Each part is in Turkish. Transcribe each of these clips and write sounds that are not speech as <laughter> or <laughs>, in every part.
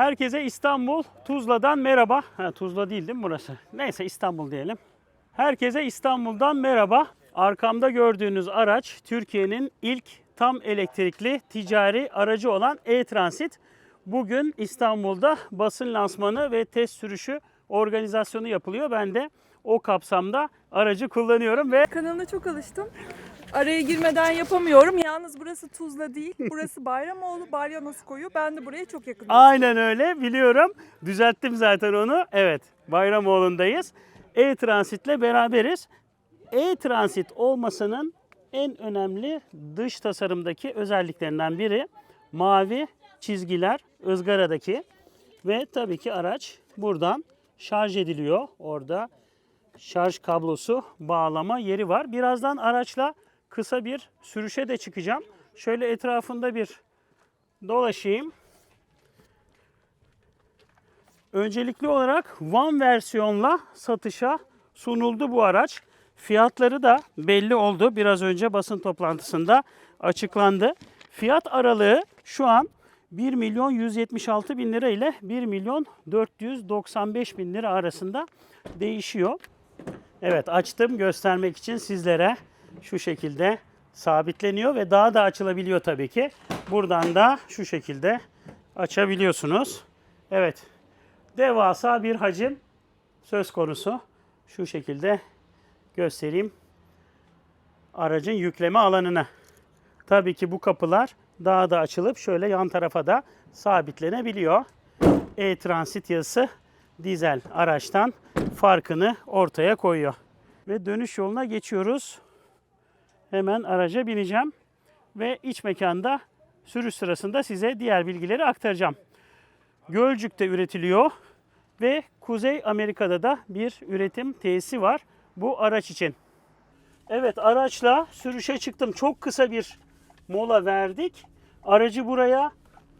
Herkese İstanbul Tuzla'dan merhaba. Ha, Tuzla değil değil mi burası? Neyse İstanbul diyelim. Herkese İstanbul'dan merhaba. Arkamda gördüğünüz araç Türkiye'nin ilk tam elektrikli ticari aracı olan e-Transit. Bugün İstanbul'da basın lansmanı ve test sürüşü organizasyonu yapılıyor. Ben de o kapsamda aracı kullanıyorum ve Kanalına çok alıştım. Araya girmeden yapamıyorum. Yalnız burası Tuzla değil. Burası <laughs> Bayramoğlu, Balyanos koyu. Ben de buraya çok yakınım. Aynen öyle biliyorum. Düzelttim zaten onu. Evet Bayramoğlu'ndayız. E-Transit'le beraberiz. E-Transit olmasının en önemli dış tasarımdaki özelliklerinden biri mavi çizgiler ızgaradaki ve tabii ki araç buradan şarj ediliyor. Orada şarj kablosu bağlama yeri var. Birazdan araçla kısa bir sürüşe de çıkacağım. Şöyle etrafında bir dolaşayım. Öncelikli olarak One versiyonla satışa sunuldu bu araç. Fiyatları da belli oldu. Biraz önce basın toplantısında açıklandı. Fiyat aralığı şu an 1 milyon 176 bin lira ile 1 milyon 495 bin lira arasında değişiyor. Evet açtım göstermek için sizlere şu şekilde sabitleniyor ve daha da açılabiliyor tabii ki. Buradan da şu şekilde açabiliyorsunuz. Evet devasa bir hacim söz konusu. Şu şekilde göstereyim aracın yükleme alanını. Tabii ki bu kapılar daha da açılıp şöyle yan tarafa da sabitlenebiliyor. E-Transit yazısı dizel araçtan farkını ortaya koyuyor. Ve dönüş yoluna geçiyoruz. Hemen araca bineceğim ve iç mekanda sürüş sırasında size diğer bilgileri aktaracağım. Gölcük'te üretiliyor ve Kuzey Amerika'da da bir üretim tesisi var bu araç için. Evet araçla sürüşe çıktım. Çok kısa bir mola verdik. Aracı buraya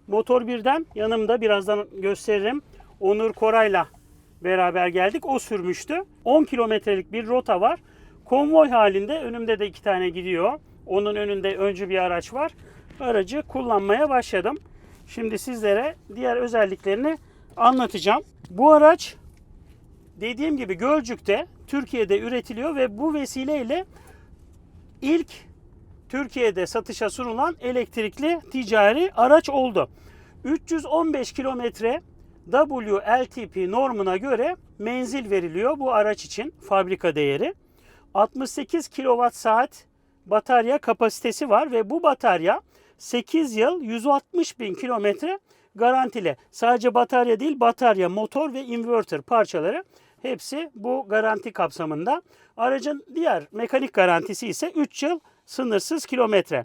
motor birden yanımda birazdan gösteririm. Onur Koray'la beraber geldik. O sürmüştü. 10 kilometrelik bir rota var. Konvoy halinde önümde de iki tane gidiyor. Onun önünde öncü bir araç var. Aracı kullanmaya başladım. Şimdi sizlere diğer özelliklerini anlatacağım. Bu araç dediğim gibi Gölcük'te Türkiye'de üretiliyor ve bu vesileyle ilk Türkiye'de satışa sunulan elektrikli ticari araç oldu. 315 kilometre WLTP normuna göre menzil veriliyor bu araç için fabrika değeri. 68 kilowatt saat batarya kapasitesi var ve bu batarya 8 yıl 160 bin kilometre garantili. Sadece batarya değil batarya, motor ve inverter parçaları hepsi bu garanti kapsamında. Aracın diğer mekanik garantisi ise 3 yıl sınırsız kilometre.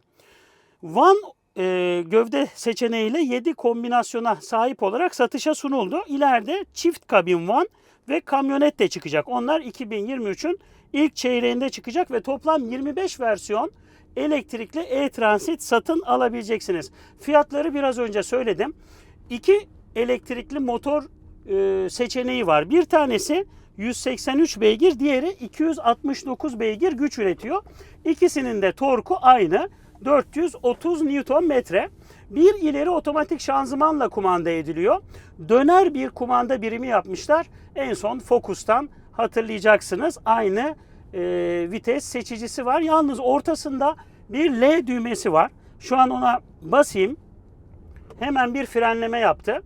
Van e, gövde seçeneğiyle 7 kombinasyona sahip olarak satışa sunuldu. İleride çift kabin van ve kamyonet de çıkacak. Onlar 2023'ün ilk çeyreğinde çıkacak ve toplam 25 versiyon elektrikli e-transit satın alabileceksiniz. Fiyatları biraz önce söyledim. İki elektrikli motor e, seçeneği var. Bir tanesi 183 beygir, diğeri 269 beygir güç üretiyor. İkisinin de torku aynı. 430 Newton metre. Bir ileri otomatik şanzımanla kumanda ediliyor. Döner bir kumanda birimi yapmışlar. En son Focus'tan hatırlayacaksınız. Aynı e, vites seçicisi var. Yalnız ortasında bir L düğmesi var. Şu an ona basayım. Hemen bir frenleme yaptı.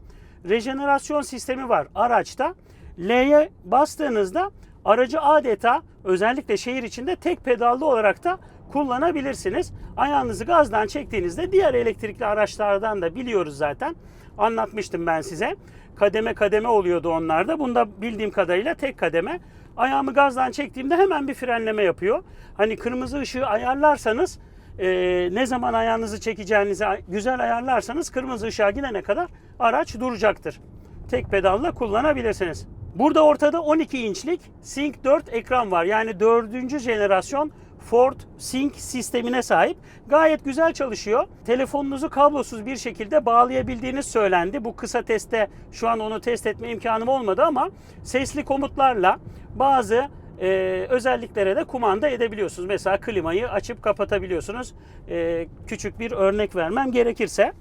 Rejenerasyon sistemi var araçta. L'ye bastığınızda aracı adeta özellikle şehir içinde tek pedallı olarak da kullanabilirsiniz. Ayağınızı gazdan çektiğinizde diğer elektrikli araçlardan da biliyoruz zaten. Anlatmıştım ben size. Kademe kademe oluyordu onlarda. Bunda bildiğim kadarıyla tek kademe. Ayağımı gazdan çektiğimde hemen bir frenleme yapıyor. Hani kırmızı ışığı ayarlarsanız e, ne zaman ayağınızı çekeceğinizi güzel ayarlarsanız kırmızı ışığa gidene kadar araç duracaktır. Tek pedalla kullanabilirsiniz. Burada ortada 12 inçlik Sync 4 ekran var. Yani 4. jenerasyon Ford Sync sistemine sahip. Gayet güzel çalışıyor. Telefonunuzu kablosuz bir şekilde bağlayabildiğiniz söylendi. Bu kısa testte şu an onu test etme imkanım olmadı ama sesli komutlarla bazı e, özelliklere de kumanda edebiliyorsunuz. Mesela klimayı açıp kapatabiliyorsunuz. E, küçük bir örnek vermem gerekirse.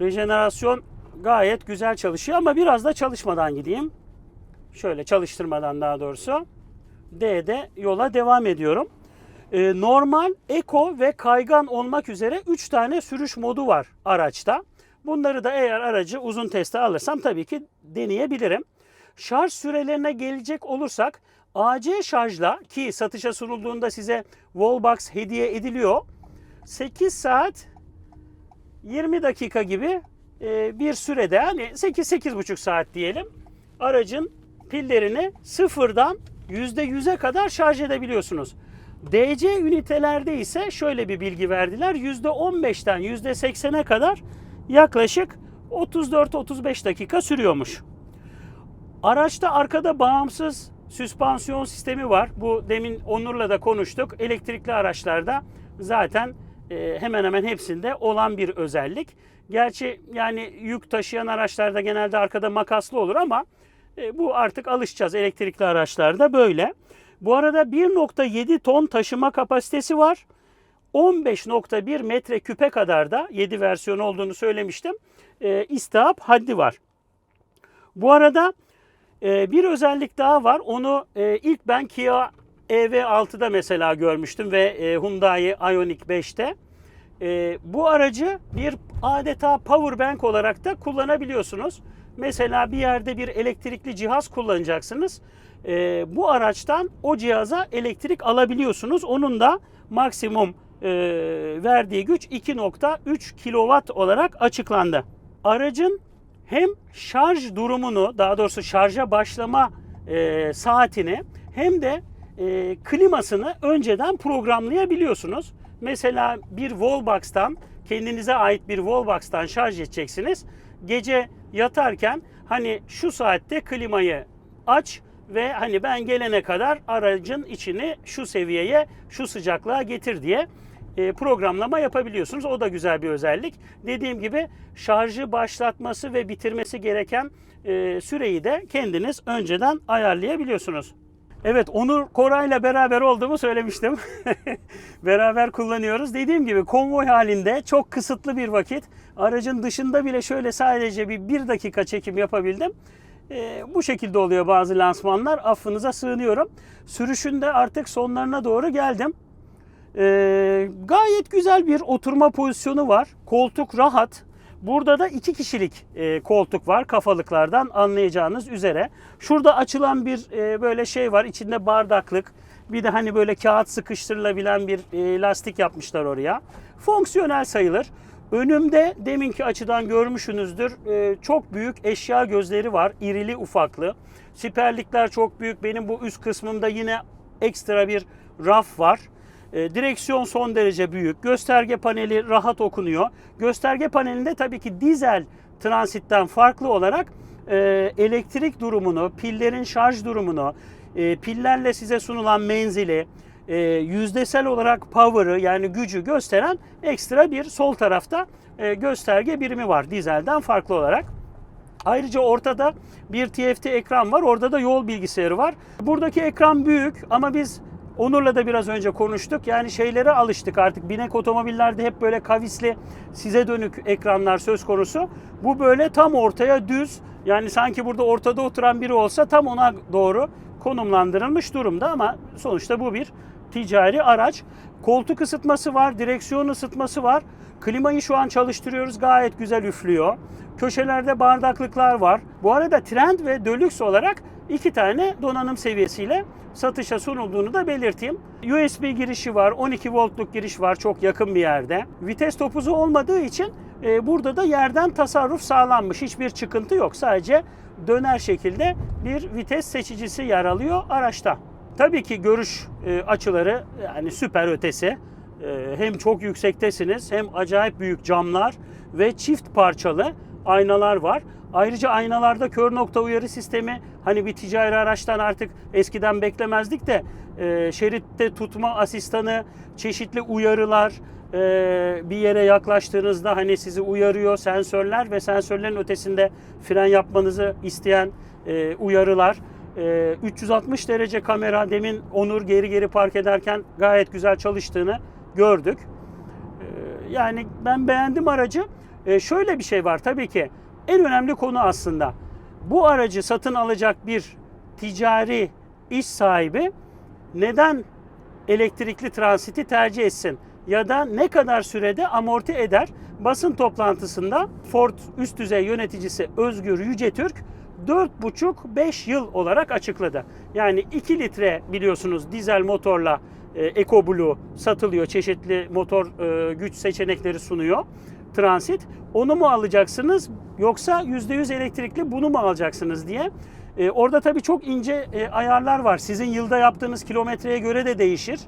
Rejenerasyon gayet güzel çalışıyor ama biraz da çalışmadan gideyim. Şöyle çalıştırmadan daha doğrusu. D'de yola devam ediyorum. Ee, normal, eko ve kaygan olmak üzere 3 tane sürüş modu var araçta. Bunları da eğer aracı uzun teste alırsam tabii ki deneyebilirim. Şarj sürelerine gelecek olursak AC şarjla ki satışa sunulduğunda size Wallbox hediye ediliyor. 8 saat 20 dakika gibi e, bir sürede yani 8-8,5 saat diyelim aracın pillerini sıfırdan %100'e kadar şarj edebiliyorsunuz. DC ünitelerde ise şöyle bir bilgi verdiler. %15'ten %80'e kadar yaklaşık 34-35 dakika sürüyormuş. Araçta arkada bağımsız süspansiyon sistemi var. Bu demin Onur'la da konuştuk. Elektrikli araçlarda zaten e, hemen hemen hepsinde olan bir özellik. Gerçi yani yük taşıyan araçlarda genelde arkada makaslı olur ama e, bu artık alışacağız elektrikli araçlarda böyle. Bu arada 1.7 ton taşıma kapasitesi var. 15.1 metreküpe kadar da 7 versiyon olduğunu söylemiştim. E, istihap haddi var. Bu arada e, bir özellik daha var. Onu e, ilk ben Kia EV6'da mesela görmüştüm ve e, Hyundai Ioniq 5'te. E, bu aracı bir adeta power bank olarak da kullanabiliyorsunuz. Mesela bir yerde bir elektrikli cihaz kullanacaksınız. E, bu araçtan o cihaza elektrik alabiliyorsunuz. Onun da maksimum e, verdiği güç 2.3 kW olarak açıklandı. Aracın hem şarj durumunu daha doğrusu şarja başlama e, saatini hem de e, klimasını önceden programlayabiliyorsunuz. Mesela bir wallbox'tan kendinize ait bir wallbox'tan şarj edeceksiniz. Gece yatarken hani şu saatte klimayı aç ve hani ben gelene kadar aracın içini şu seviyeye, şu sıcaklığa getir diye e, programlama yapabiliyorsunuz. O da güzel bir özellik. Dediğim gibi şarjı başlatması ve bitirmesi gereken e, süreyi de kendiniz önceden ayarlayabiliyorsunuz. Evet Onur Koray'la beraber olduğumu söylemiştim. <laughs> beraber kullanıyoruz. Dediğim gibi konvoy halinde çok kısıtlı bir vakit. Aracın dışında bile şöyle sadece bir, bir dakika çekim yapabildim. Ee, bu şekilde oluyor bazı lansmanlar. Affınıza sığınıyorum. Sürüşünde artık sonlarına doğru geldim. Ee, gayet güzel bir oturma pozisyonu var. Koltuk rahat. Burada da iki kişilik e, koltuk var kafalıklardan anlayacağınız üzere. Şurada açılan bir e, böyle şey var. İçinde bardaklık. Bir de hani böyle kağıt sıkıştırılabilen bir e, lastik yapmışlar oraya. Fonksiyonel sayılır. Önümde deminki açıdan görmüşsünüzdür. e, çok büyük eşya gözleri var. irili ufaklı. Siperlikler çok büyük. Benim bu üst kısmımda yine ekstra bir raf var. E, direksiyon son derece büyük. Gösterge paneli rahat okunuyor. Gösterge panelinde tabii ki dizel transitten farklı olarak e, elektrik durumunu, pillerin şarj durumunu, e, pillerle size sunulan menzili, e, yüzdesel olarak power'ı yani gücü gösteren ekstra bir sol tarafta e, gösterge birimi var dizelden farklı olarak. Ayrıca ortada bir TFT ekran var. Orada da yol bilgisayarı var. Buradaki ekran büyük ama biz Onur'la da biraz önce konuştuk. Yani şeylere alıştık artık. Binek otomobillerde hep böyle kavisli size dönük ekranlar söz konusu. Bu böyle tam ortaya düz. Yani sanki burada ortada oturan biri olsa tam ona doğru konumlandırılmış durumda ama sonuçta bu bir ticari araç. Koltuk ısıtması var, direksiyon ısıtması var. Klimayı şu an çalıştırıyoruz. Gayet güzel üflüyor. Köşelerde bardaklıklar var. Bu arada Trend ve Deluxe olarak iki tane donanım seviyesiyle satışa sunulduğunu da belirteyim. USB girişi var, 12 voltluk giriş var çok yakın bir yerde. Vites topuzu olmadığı için e, burada da yerden tasarruf sağlanmış. Hiçbir çıkıntı yok. Sadece döner şekilde bir vites seçicisi yer alıyor araçta. Tabii ki görüş e, açıları yani süper ötesi. E, hem çok yüksektesiniz hem acayip büyük camlar ve çift parçalı aynalar var. Ayrıca aynalarda kör nokta uyarı sistemi hani bir ticari araçtan artık eskiden beklemezdik de e, şeritte tutma asistanı, çeşitli uyarılar, e, bir yere yaklaştığınızda hani sizi uyarıyor sensörler ve sensörlerin ötesinde fren yapmanızı isteyen e, uyarılar. E, 360 derece kamera demin Onur geri geri park ederken gayet güzel çalıştığını gördük. E, yani ben beğendim aracı. E, şöyle bir şey var tabii ki en önemli konu aslında. Bu aracı satın alacak bir ticari iş sahibi neden elektrikli transiti tercih etsin? Ya da ne kadar sürede amorti eder? Basın toplantısında Ford üst düzey yöneticisi Özgür Yücetürk 4,5-5 yıl olarak açıkladı. Yani 2 litre biliyorsunuz dizel motorla e, EcoBlue satılıyor. Çeşitli motor e, güç seçenekleri sunuyor. Transit. Onu mu alacaksınız yoksa %100 elektrikli bunu mu alacaksınız diye. E, orada tabii çok ince e, ayarlar var. Sizin yılda yaptığınız kilometreye göre de değişir.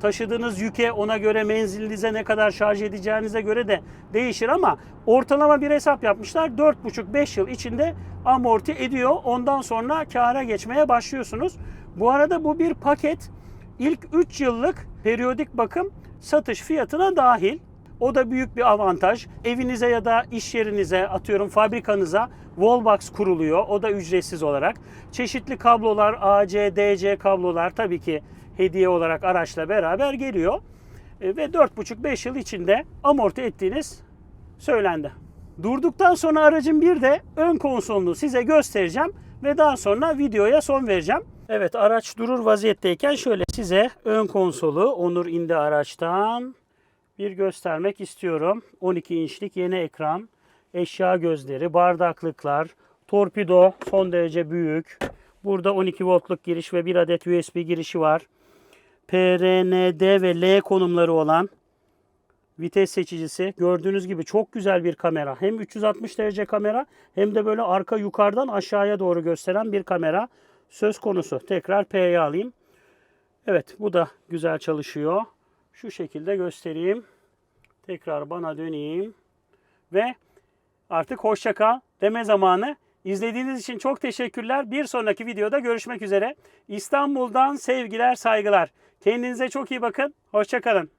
Taşıdığınız yüke ona göre menzilinize ne kadar şarj edeceğinize göre de değişir ama ortalama bir hesap yapmışlar. 4,5-5 yıl içinde amorti ediyor. Ondan sonra kâra geçmeye başlıyorsunuz. Bu arada bu bir paket. İlk 3 yıllık periyodik bakım satış fiyatına dahil. O da büyük bir avantaj. Evinize ya da iş yerinize atıyorum fabrikanıza wallbox kuruluyor. O da ücretsiz olarak. Çeşitli kablolar AC, DC kablolar tabii ki hediye olarak araçla beraber geliyor. E, Ve 4,5-5 yıl içinde amorti ettiğiniz söylendi. Durduktan sonra aracın bir de ön konsolunu size göstereceğim ve daha sonra videoya son vereceğim. Evet araç durur vaziyetteyken şöyle size ön konsolu Onur indi araçtan bir göstermek istiyorum. 12 inçlik yeni ekran, eşya gözleri, bardaklıklar, torpido son derece büyük. Burada 12 voltluk giriş ve bir adet USB girişi var. PRND ve L konumları olan vites seçicisi. Gördüğünüz gibi çok güzel bir kamera. Hem 360 derece kamera hem de böyle arka yukarıdan aşağıya doğru gösteren bir kamera söz konusu. Tekrar P'ye alayım. Evet bu da güzel çalışıyor. Şu şekilde göstereyim. Tekrar bana döneyim. Ve artık hoşça kal deme zamanı. İzlediğiniz için çok teşekkürler. Bir sonraki videoda görüşmek üzere. İstanbul'dan sevgiler, saygılar. Kendinize çok iyi bakın. Hoşça kalın.